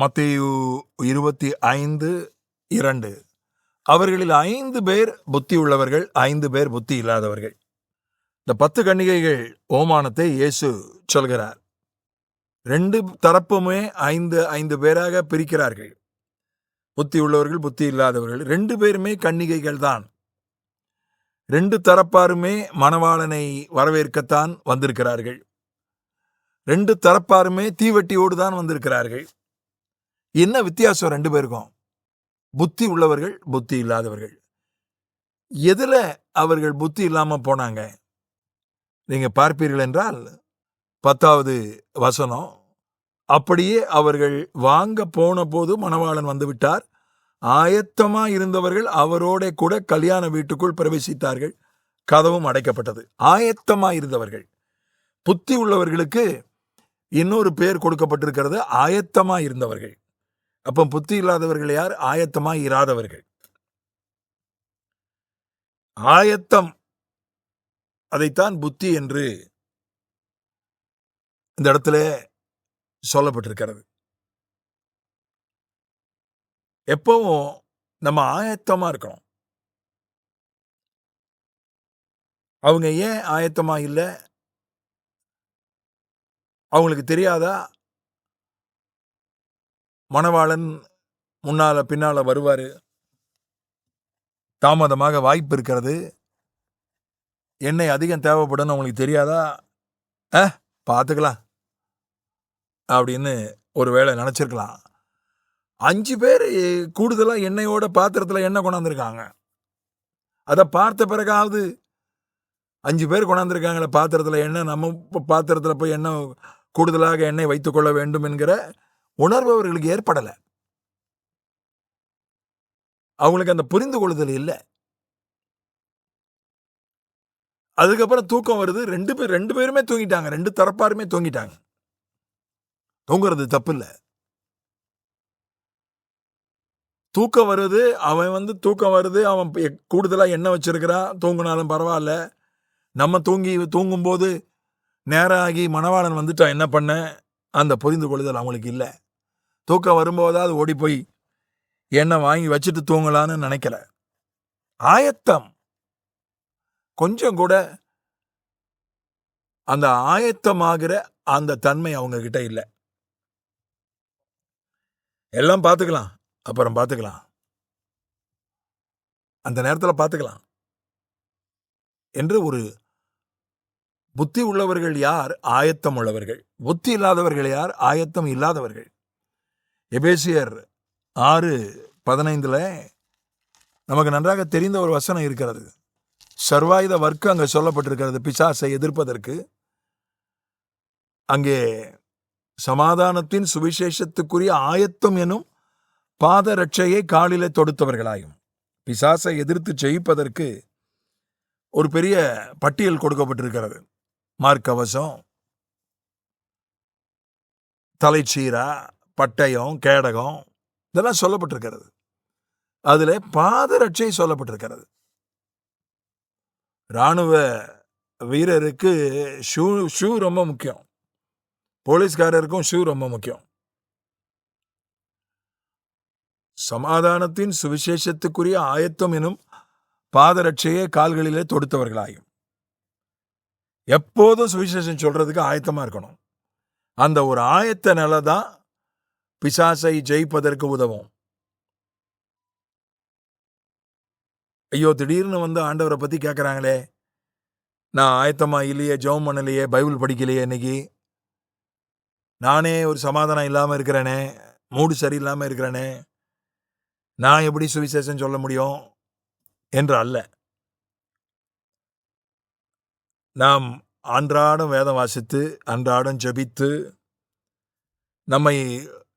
மத்தேயு இருபத்தி ஐந்து இரண்டு. அவர்களில் ஐந்து பேர் புத்தி உள்ளவர்கள் ஐந்து பேர் புத்தி இல்லாதவர்கள். இந்த பத்து கன்னிகைகள் ஓமானத்தை இயேசு சொல்கிறார். ரெண்டு தரப்புமே ஐந்து ஐந்து பேராக பிரிக்கிறார்கள். புத்தி உள்ளவர்கள் புத்தி இல்லாதவர்கள். ரெண்டு பேருமே கன்னிகைகள் தான். ரெண்டு தரப்பாருமே மணவாளனை வரவேற்கத்தான் வந்திருக்கிறார்கள். ரெண்டு தரப்பாருமே தீவட்டியோடு தான் வந்திருக்கிறார்கள். என்ன வித்தியாசம் ரெண்டு பேருக்கும்? புத்தி உள்ளவர்கள் புத்தி இல்லாதவர்கள். எதில் அவர்கள் புத்தி இல்லாமல் போனாங்க? நீங்கள் பார்ப்பீர்கள் என்றால் பத்தாவது வசனம் அப்படியே அவர்கள் வாங்க போன போது மணவாளன் வந்துவிட்டார் ஆயத்தமா இருந்தவர்கள் அவரோட கூட கல்யாண வீட்டுக்குள் பிரவேசித்தார்கள். கதவும் அடைக்கப்பட்டது. ஆயத்தமா இருந்தவர்கள். புத்தி உள்ளவர்களுக்கு இன்னொரு பேர் கொடுக்கப்பட்டிருக்கிறது ஆயத்தமா இருந்தவர்கள். அப்போ புத்தி இல்லாதவர்கள் யார்? ஆயத்தமா இராதவர்கள். ஆயத்தம். அதைத்தான் புத்தி என்று இந்த இடத்துல சொல்லப்பட்டிருக்கிறது. எப்பவும் நம்ம ஆயத்தமா இருக்கணும். அவங்க ஏன் ஆயத்தமா இல்லை? அவங்களுக்கு தெரியாதா? மணவாளன் முன்னால் பின்னால் வருவார். தாமதமாக வாய்ப்பு இருக்கிறது. எண்ணெய் அதிகம் தேவைப்படும்னு அவங்களுக்கு தெரியாதா? ஆ பார்த்துக்கலாம் அப்படின்னு ஒரு வேளை நினச்சிருக்கலாம். அஞ்சு பேர் கூடுதலாக எண்ணெயோட பாத்திரத்தில் எண்ணெய் கொண்டாந்துருக்காங்க. அதை பார்த்த பிறகாவது அஞ்சு பேர் கொண்டாந்துருக்காங்களே பாத்திரத்தில் எண்ணெய் நம்ம பாத்திரத்தில் போய் எண்ணெய் கூடுதலாக எண்ணெய் வைத்துக்கொள்ள வேண்டும் என்கிற உணர்வு அவர்களுக்கு ஏற்படலை. அவங்களுக்கு அந்த புரிந்து கொள்ளுதல் இல்லை. அதுக்கப்புறம் தூக்கம் வருது. ரெண்டு பேர் ரெண்டு பேருமே தூங்கிட்டாங்க. ரெண்டு தரப்பாருமே தூங்கிட்டாங்க. தூங்குறது தப்பு இல்லை. தூக்கம் வருது. அவன் வந்து தூக்கம் வருது. அவன் கூடுதலாக எண்ணெய் வச்சிருக்கிறான்? தூங்கினாலும் பரவாயில்ல. நம்ம தூங்கி தூங்கும்போது நேரம் ஆகி மணவாளன் வந்துட்டான். என்ன பண்ண? அந்த புரிந்து கொள்ளுதல் அவங்களுக்கு இல்லை. தூக்கம் வரும்போதாவது ஓடி போய் எண்ணெய் வாங்கி வச்சுட்டு தூங்கலான்னு நினைக்கல. ஆயத்தம். கொஞ்சம் கூட அந்த ஆயத்தமாகிற அந்த தன்மை அவங்க கிட்ட இல்லை. எல்லாம் பார்த்துக்கலாம் அப்புறம் பார்த்துக்கலாம் அந்த நேரத்தில் பார்த்துக்கலாம் என்று ஒரு புத்தி உள்ளவர்கள் யார்? ஆயத்தம் உள்ளவர்கள். புத்தி இல்லாதவர்கள் யார்? ஆயத்தம் இல்லாதவர்கள். எபேசியர் ஆறு பதினைந்தில் நமக்கு நன்றாக தெரிந்த ஒரு வசனம் இருக்கிறது. சர்வாயுத வர்க்கம் அங்கே சொல்லப்பட்டிருக்கிறது பிசாசை எதிர்ப்பதற்கு. அங்கே சமாதானத்தின் சுவிசேஷத்துக்குரிய ஆயத்தம் எனும் பாதரட்சையை காலில தொடுத்தவர்களாயும் பிசாசை எதிர்த்து ஜெயிப்பதற்கு ஒரு பெரிய பட்டியல் கொடுக்கப்பட்டிருக்கிறது. மார்க்கவசம் தலைச்சீரா பட்டயம் கேடகம் இதெல்லாம் சொல்லப்பட்டிருக்கிறது. அதில் பாதரட்சை சொல்லப்பட்டிருக்கிறது. இராணுவ வீரருக்கு ஷூ ஷூ ரொம்ப முக்கியம். போலீஸ்காரருக்கும் ஷூ ரொம்ப முக்கியம். சமாதானத்தின் சுவிசேஷத்துக்குரிய ஆயத்தம் எனும் பாதரட்சையை கால்களிலே தொடுத்தவர்களாயும். எப்போதும் சுவிசேஷம் சொல்றதுக்கு ஆயத்தமா இருக்கணும். அந்த ஒரு ஆயத்த நிலை தான் பிசாசை ஜெயிப்பதற்கு உதவும். ஐயோ திடீர்னு வந்து ஆண்டவரை பத்தி கேட்குறாங்களே நான் ஆயத்தமா இல்லையே ஜெபம் பண்ணலையே பைபிள் படிக்கலையே இன்னைக்கு. நானே ஒரு சமாதானம் இல்லாமல் இருக்கிறேனே மூடு சரியில்லாமல் இருக்கிறேனே. நான் எப்படி சுவிசேஷம் சொல்ல முடியும்? என்று அல்ல. நாம் அன்றாடம் வேதம் வாசித்து அன்றாடம் ஜெபித்து நம்மை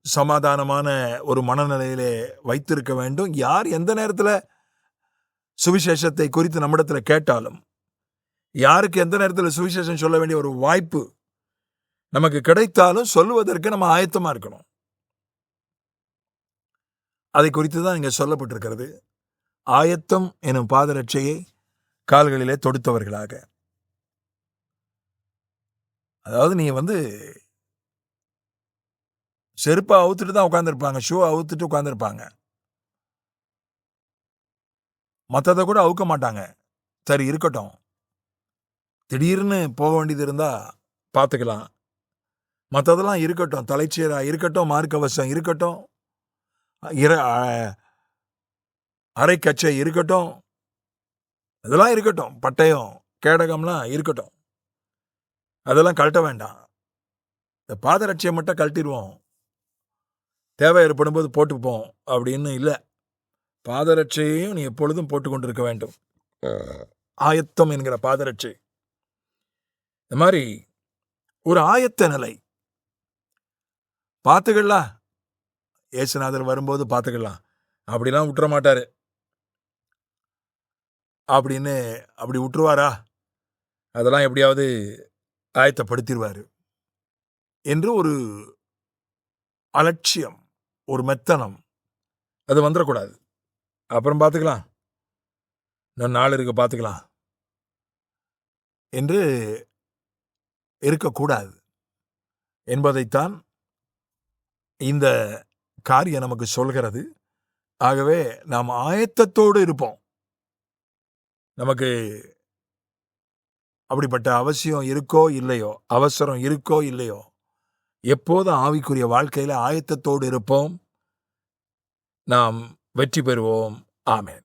சமாதானமான ஒரு மனநிலையிலே வைத்திருக்க வேண்டும். யார் எந்த நேரத்தில் சுவிசேஷத்தை குறித்து நம்மிடத்தில் கேட்டாலும் யாருக்கு எந்த நேரத்தில் சுவிசேஷம் சொல்ல வேண்டிய ஒரு வாய்ப்பு நமக்கு கிடைத்தாலும் சொல்லுவதற்கு நம்ம ஆயத்தமாக இருக்கணும். அதை குறித்து தான் இங்கே சொல்லப்பட்டிருக்கிறது. ஆயத்தம் எனும் பாதரட்சையை கால்களிலே தொடுத்தவர்களாக. அதாவது நீ வந்து செருப்பை அவுத்துட்டு தான் உட்காந்துருப்பாங்க ஷூ அவுத்துட்டு உட்காந்துருப்பாங்க மற்றதை கூட அவுக்க மாட்டாங்க. சரி இருக்கட்டும். திடீர்னு போக வேண்டியது இருந்தால் பார்த்துக்கலாம் மற்றதெல்லாம் இருக்கட்டும். தலைச்சீராக இருக்கட்டும் மார்க்கவசம் இருக்கட்டும். இர அரை அரைக்கச்சை இருக்கட்டும். இதெல்லாம் இருக்கட்டும். பட்டயம் கேடகம்லாம் இருக்கட்டும். அதெல்லாம் கழட்ட வேண்டாம். இந்த பாதரட்சியை மட்டும் கழட்டிடுவோம் தேவை ஏற்படும் போது போட்டுப்போம். அப்படின்னு இல்லை. பாதரட்சையையும் நீ எப்பொழுதும் போட்டுக்கொண்டிருக்க இருக்க வேண்டும் ஆயத்தம் என்கிற பாதரட்சை. இந்த மாதிரி ஒரு ஆயத்த நிலை. பார்த்துக்கலாம் ஏசுநாதர் வரும்போது பார்த்துக்கலாம் அப்படிலாம் விட்டுற மாட்டாரு. அப்படின்னு அப்படி விட்டுருவாரா அதெல்லாம் எப்படியாவது ஆயத்தப்படுத்திடுவார் என்று ஒரு அலட்சியம். ஒரு மெத்தனம். அது வந்துடக்கூடாது அப்புறம் பார்த்துக்கலாம் இன்னும் நாள் இருக்க பார்த்துக்கலாம் என்று இருக்கக்கூடாது. என்பதைத்தான் இந்த காரியம் நமக்கு சொல்கிறது. ஆகவே நாம் ஆயத்தத்தோடு இருப்போம். நமக்கு அப்படிப்பட்ட அவசியம் இருக்கோ இல்லையோ அவசரம் இருக்கோ இல்லையோ எப்போதும் ஆவிக்குரிய வாழ்க்கையில் ஆயத்தத்தோடு இருப்போம்? நாம் வெற்றி பெறுவோம். ஆமேன்.